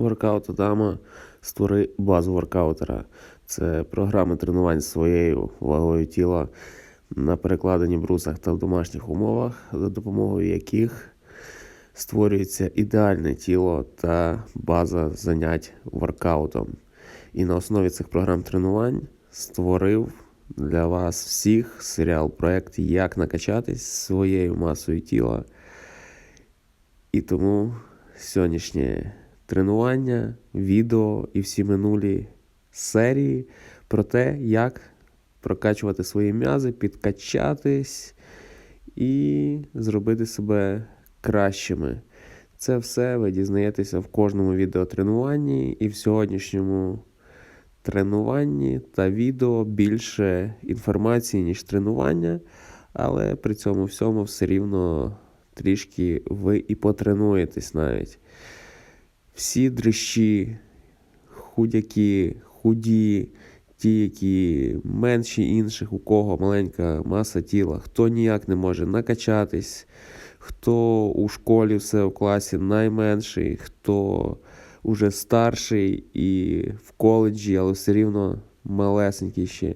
Воркаут Адама створи базу воркаутера. Це програма тренувань своєю вагою тіла на перекладенні брусах та в домашніх умовах, за допомогою яких створюється ідеальне тіло та база занять воркаутом. І на основі цих програм тренувань створив для вас всіх серіал проект Як накачатись своєю масою тіла. І тому сьогоднішнє тренування, відео і всі минулі серії про те, як прокачувати свої м'язи, підкачатись і зробити себе кращими. Це все ви дізнаєтеся в кожному відеотренуванні і в сьогоднішньому тренуванні та відео більше інформації, ніж тренування, але при цьому всьому все рівно трішки ви і потренуєтесь навіть. Всі дрищі, худяки, худі, ті, які менші інших, у кого маленька маса тіла, хто ніяк не може накачатись, хто у школі все в класі найменший, хто уже старший і в коледжі, але все рівно малесенький ще.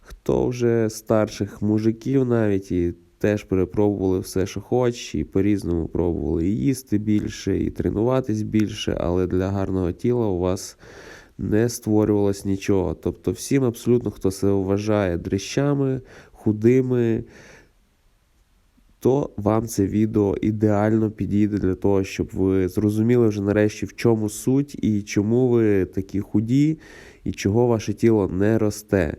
Хто вже старших мужиків навіть і теж перепробували все, що хочеш, і по-різному пробували і їсти більше, і тренуватись більше, але для гарного тіла у вас не створювалось нічого. Тобто всім абсолютно, хто себе вважає дрищами, худими, то вам це відео ідеально підійде для того, щоб ви зрозуміли вже нарешті, в чому суть і чому ви такі худі, і чого ваше тіло не росте.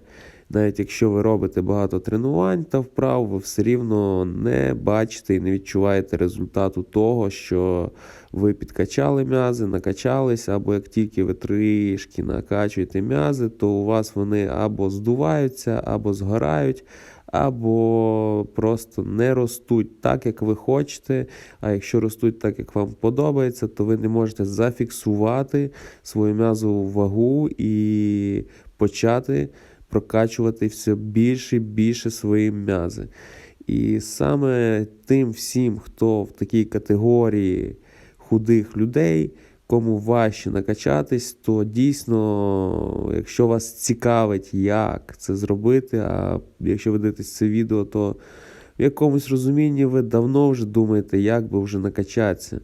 Навіть якщо ви робите багато тренувань та вправ, ви все рівно не бачите і не відчуваєте результату того, що ви підкачали м'язи, накачались, або як тільки ви трішки накачуєте м'язи, то у вас вони або здуваються, або згорають, або просто не ростуть так, як ви хочете. А якщо ростуть так, як вам подобається, то ви не можете зафіксувати свою м'язову вагу і почати прокачувати все більше і більше свої м'язи. І саме тим всім, хто в такій категорії худих людей, кому важче накачатись, то дійсно, якщо вас цікавить, як це зробити, а якщо ви дивитесь це відео, то в якомусь розумінні ви давно вже думаєте, як би вже накачатися.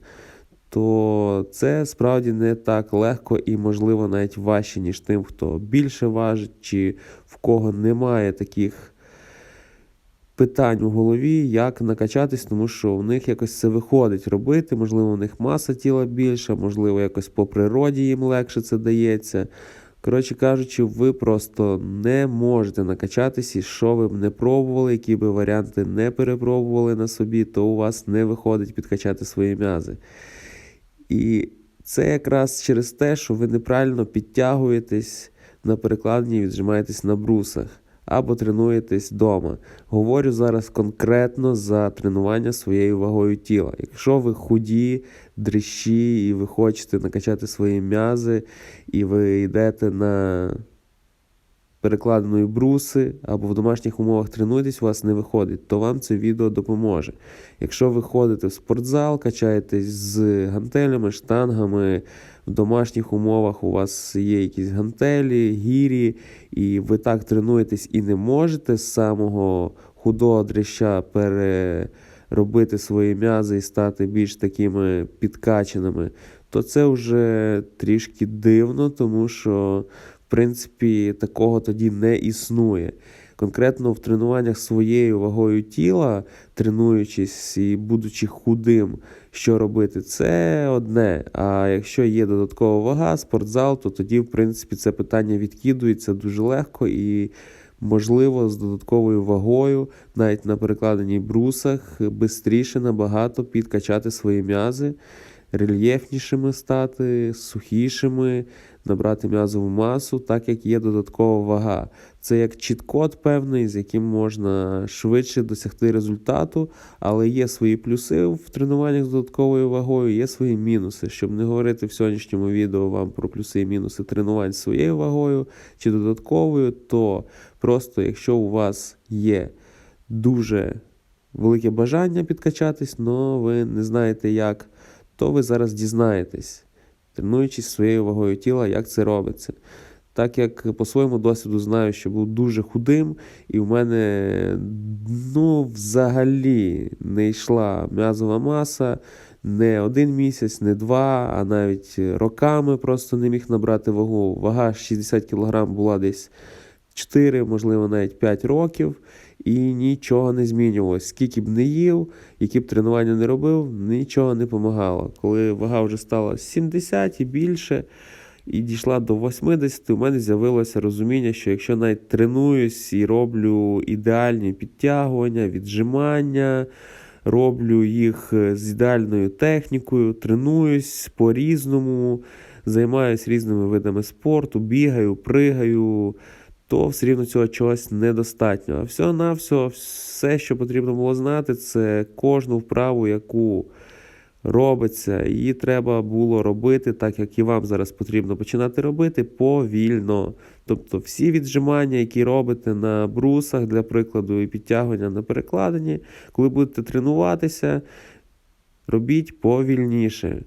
То це справді не так легко і, можливо, навіть важче, ніж тим, хто більше важить, чи в кого немає таких питань у голові, як накачатись, тому що в них якось це виходить робити. Можливо, у них маса тіла більша, можливо, якось по природі їм легше це дається. Коротше кажучи, ви просто не можете накачатись, і що ви б не пробували, які би варіанти не перепробували на собі, то у вас не виходить підкачати свої м'язи. І це якраз через те, що ви неправильно підтягуєтесь на перекладенні і віджимаєтесь на брусах або тренуєтесь вдома. Говорю зараз конкретно за тренування своєю вагою тіла. Якщо ви худі, дрищі, і ви хочете накачати свої м'язи, і ви йдете на перекладеної бруси або в домашніх умовах тренуєтесь, у вас не виходить, то вам це відео допоможе. Якщо ви ходите в спортзал, качаєтесь з гантелями, штангами, в домашніх умовах у вас є якісь гантелі, гірі, і ви так тренуєтесь і не можете з самого худого дрища переробити свої м'язи і стати більш такими підкаченими, то це вже трішки дивно, тому що принципі, такого тоді не існує. Конкретно в тренуваннях своєю вагою тіла, тренуючись і будучи худим, що робити, це одне. А якщо є додаткова вага, спортзал, то тоді, в принципі, це питання відкидується дуже легко і. Можливо, з додатковою вагою, навіть на перекладеній брусах, швидше набагато підкачати свої м'язи, рельєфнішими стати, сухішими, набрати м'язову масу, так як є додаткова вага. Це як чіт-код певний, з яким можна швидше досягти результату, але є свої плюси в тренуваннях з додатковою вагою, є свої мінуси. Щоб не говорити в сьогоднішньому відео вам про плюси і мінуси тренувань своєю вагою чи додатковою, то просто якщо у вас є дуже велике бажання підкачатись, але ви не знаєте як, то ви зараз дізнаєтесь. тренуючись своєю вагою тіла, як це робиться. Так як по своєму досвіду знаю, що був дуже худим, і в мене ну, взагалі не йшла м'язова маса не один місяць, не два, а навіть роками просто не міг набрати вагу. Вага 60 кг була десь 4, можливо, навіть 5 років, і нічого не змінювалося. Скільки б не їв, які б тренування не робив, нічого не допомагало. Коли вага вже стала 70 і більше, і дійшла до 80, у мене з'явилося розуміння, що якщо навіть тренуюсь і роблю ідеальні підтягування, віджимання, роблю їх е, з ідеальною технікою, тренуюсь по-різному, займаюся різними видами спорту, бігаю, пригаю, то все рівно цього чогось недостатньо. А все на все, все, що потрібно було знати, це кожну вправу, яку робиться, її треба було робити, так як і вам зараз потрібно починати робити повільно. Тобто всі віджимання, які робите на брусах, для прикладу, і підтягування на перекладині, коли будете тренуватися, робіть повільніше.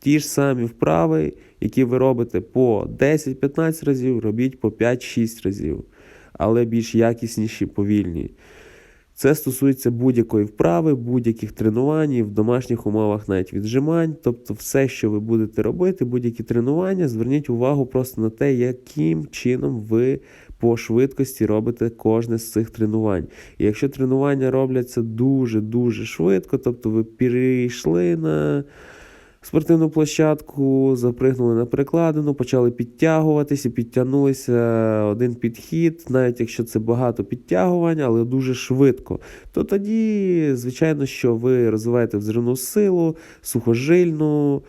Ті ж самі вправи, які ви робите по 10-15 разів, робіть по 5-6 разів, але більш якісніші, повільні. Це стосується будь-якої вправи, будь-яких тренувань, в домашніх умовах навіть віджимань. Тобто, все, що ви будете робити, будь-які тренування, зверніть увагу просто на те, яким чином ви по швидкості робите кожне з цих тренувань. І якщо тренування робляться дуже-дуже швидко, тобто ви перейшли на спортивну площадку, запригнули на перекладину, почали підтягуватися, підтягнулися один підхід, навіть якщо це багато підтягувань, але дуже швидко, то тоді, звичайно, що ви розвиваєте взривну силу, сухожильну.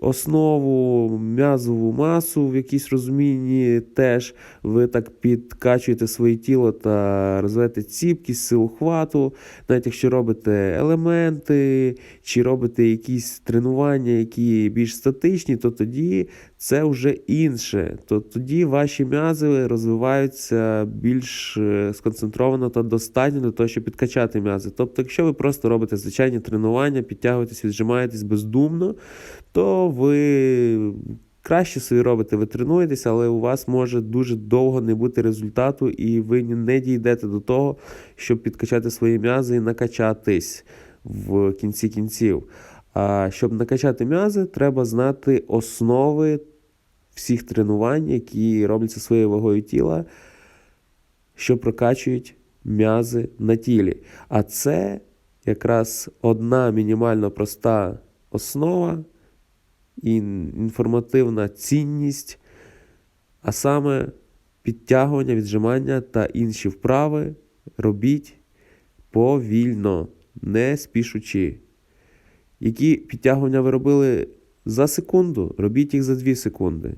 Основу, м'язову масу в якійсь розумінні теж ви так підкачуєте своє тіло та розвиваєте ціпкість, силу хвату. Навіть якщо робите елементи чи робите якісь тренування, які більш статичні, то тоді це вже інше. То тоді ваші м'язи розвиваються більш е, сконцентровано та достатньо для того, щоб підкачати м'язи. Тобто, якщо ви просто робите звичайні тренування, підтягуєтесь, віджимаєтесь бездумно, то ви краще собі робите, ви тренуєтесь, але у вас може дуже довго не бути результату, і ви не дійдете до того, щоб підкачати свої м'язи і накачатись в кінці кінців. А щоб накачати м'язи, треба знати основи всіх тренувань, які робляться своєю вагою тіла, що прокачують м'язи на тілі. А це якраз одна мінімально проста основа і інформативна цінність, а саме підтягування, віджимання та інші вправи робіть повільно, не спішучи. Які підтягування ви робили за секунду, робіть їх за 2 секунди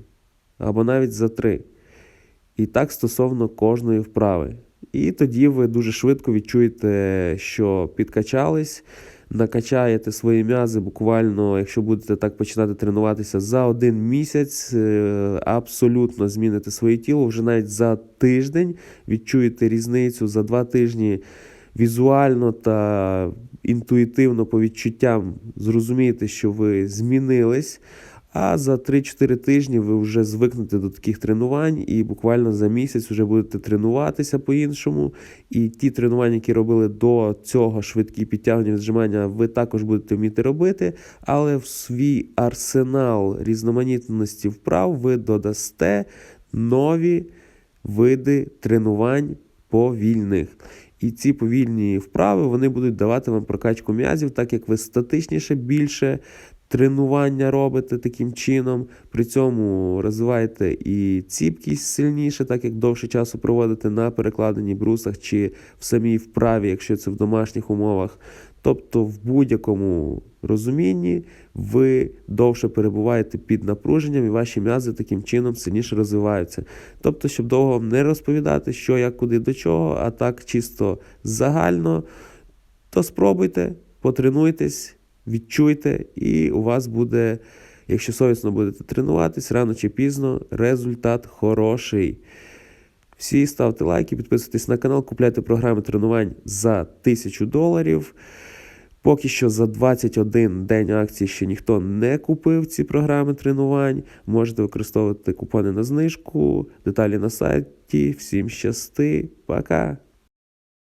або навіть за 3. І так стосовно кожної вправи. І тоді ви дуже швидко відчуєте, що підкачались, накачаєте свої м'язи буквально, якщо будете так починати тренуватися за один місяць, е, абсолютно зміните своє тіло. Вже навіть за тиждень відчуєте різницю за два тижні візуально та інтуїтивно по відчуттям зрозумієте, що ви змінились. А за 3-4 тижні ви вже звикнете до таких тренувань, і буквально за місяць вже будете тренуватися по-іншому. І ті тренування, які робили до цього швидкі підтягування, віджимання, ви також будете вміти робити. Але в свій арсенал різноманітності вправ ви додасте нові види тренувань повільних. І ці повільні вправи вони будуть давати вам прокачку м'язів, так як ви статичніше більше тренування робите таким чином. При цьому розвиваєте і ціпкість сильніше, так як довше часу проводите на перекладенні брусах чи в самій вправі, якщо це в домашніх умовах. Тобто, в будь-якому розумінні ви довше перебуваєте під напруженням, і ваші м'язи таким чином сильніше розвиваються. Тобто, щоб довго вам не розповідати, що, як, куди, до чого, а так чисто загально, то спробуйте, потренуйтесь, відчуйте, і у вас буде, якщо совісно будете тренуватись, рано чи пізно результат хороший. Всі ставте лайки, підписуйтесь на канал, купляйте програми тренувань за 1000 доларів. Поки що за 21 день акції ще ніхто не купив ці програми тренувань. Можете використовувати купони на знижку, деталі на сайті. Всім щасти, пока!